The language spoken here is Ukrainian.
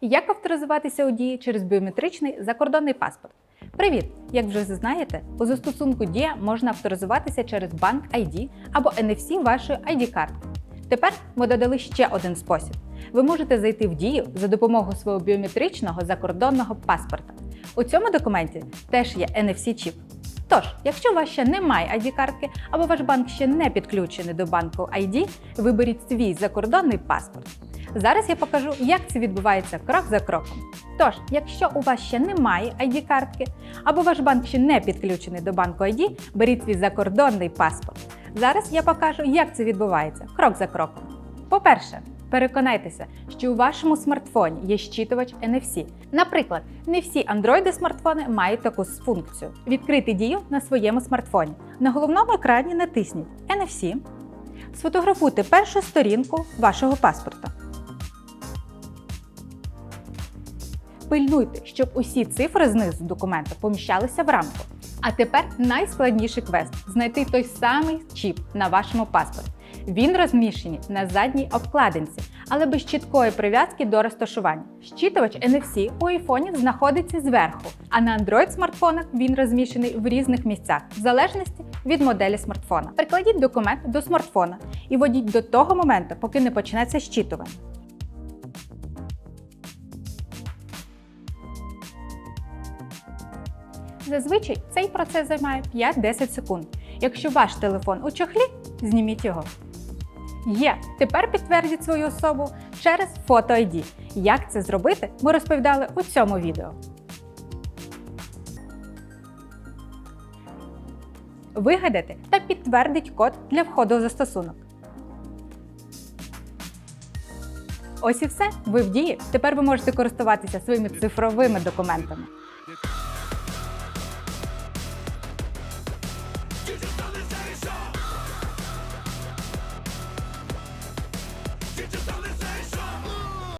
Як авторизуватися у дії через біометричний закордонний паспорт? Привіт! Як вже знаєте, у застосунку Дія можна авторизуватися через банк ID або NFC вашої ID-картки. Тепер ми додали ще один спосіб. Ви можете зайти в дію за допомогою свого біометричного закордонного паспорта. У цьому документі теж є NFC-чіп. Тож, якщо у вас ще немає ID-картки або ваш банк ще не підключений до банку ID, виберіть свій закордонний паспорт. Зараз я покажу, як це відбувається крок за кроком. Тож, якщо у вас ще немає ID-картки, або ваш банк ще не підключений до банку ID, беріть свій закордонний паспорт. Зараз я покажу, як це відбувається крок за кроком. По-перше, переконайтеся, що у вашому смартфоні є щитувач NFC. Наприклад, не всі Android смартфони мають таку функцію. Відкрити дію на своєму смартфоні. На головному екрані натисніть NFC, сфотографуйте першу сторінку вашого паспорта. Пильнуйте, щоб усі цифри знизу документа поміщалися в рамку. А тепер найскладніший квест знайти той самий чіп на вашому паспорті. Він розміщений на задній обкладинці, але без чіткої прив'язки до розташування. Щитувач NFC у айфонів знаходиться зверху, а на Android смартфонах він розміщений в різних місцях, в залежності від моделі смартфона. Прикладіть документ до смартфона і водіть до того моменту, поки не почнеться щитування. Зазвичай цей процес займає 5-10 секунд. Якщо ваш телефон у чохлі, зніміть його. Є. Тепер підтвердіть свою особу через фото ID. Як це зробити, ми розповідали у цьому відео. Вигадайте та підтвердіть код для входу в застосунок. Ось і все. Ви в дії. Тепер ви можете користуватися своїми цифровими документами. Is